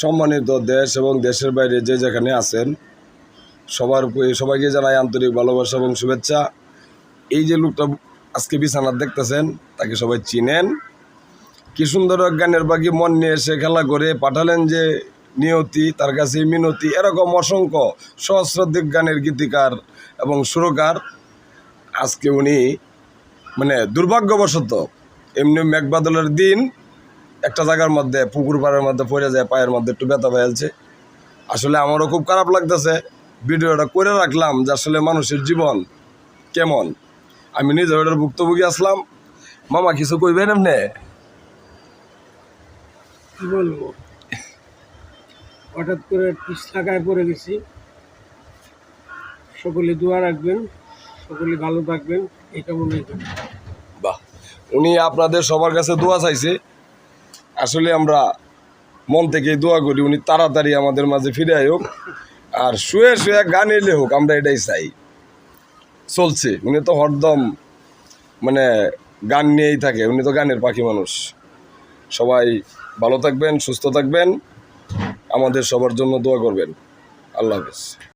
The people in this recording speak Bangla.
সম্মানিত দেশ এবং দেশের বাইরে যে যেখানে আছেন, সবার সবাইকে জানাই আন্তরিক ভালোবাসা এবং শুভেচ্ছা। এই যে লোকটা আজকে বিছানার দেখতেছেন, তাকে সবাই চিনেন। কি সুন্দর গানের বাকি মন নিয়ে এসে খেলা করে, পাঠালেন যে নিয়তি, তার কাছে মিনতি, এরকম অসংখ্য সহস্রাধিক গানের গীতিকার এবং সুরকার। আজকে উনি মানে দুর্ভাগ্যবশত এমনি মেঘবাদলের দিন একটা জায়গার মধ্যে পুকুর পাড়ের মধ্যে পড়ে যায় পায়ের মধ্যে একটু ব্যথা ফেলছে আসলে আমারও খুব খারাপ লাগতেছে। ভিডিওটা করে রাখলাম যে আসলে মানুষের জীবন কেমন। আমি নিজে ওটার ভুক্তভোগী আসলাম। মামা কিছু কইবেন এমনি কি বলব? হঠাৎ করে পিছলাকায় পড়ে গেছি। সকলে দোয়া রাখবেন সকলে ভালো থাকবেন। এই কামনাই করি। বাহ উনি আপনাদের সবার কাছে দোয়া চাইছে। আসলে আমরা মন থেকেই দোয়া করি, উনি তাড়াতাড়ি আমাদের মাঝে ফিরে হোক আর শুয়ে শুয়ে গান এলে হোক, আমরা এটাই চাই। চলছে, উনি তো হরদম মানে গান নিয়েই থাকে, উনি তো গানের পাখি মানুষ। সবাই ভালো থাকবেন, সুস্থ থাকবেন। আমাদের সবার জন্য দোয়া করবেন। আল্লাহ হাফেজ।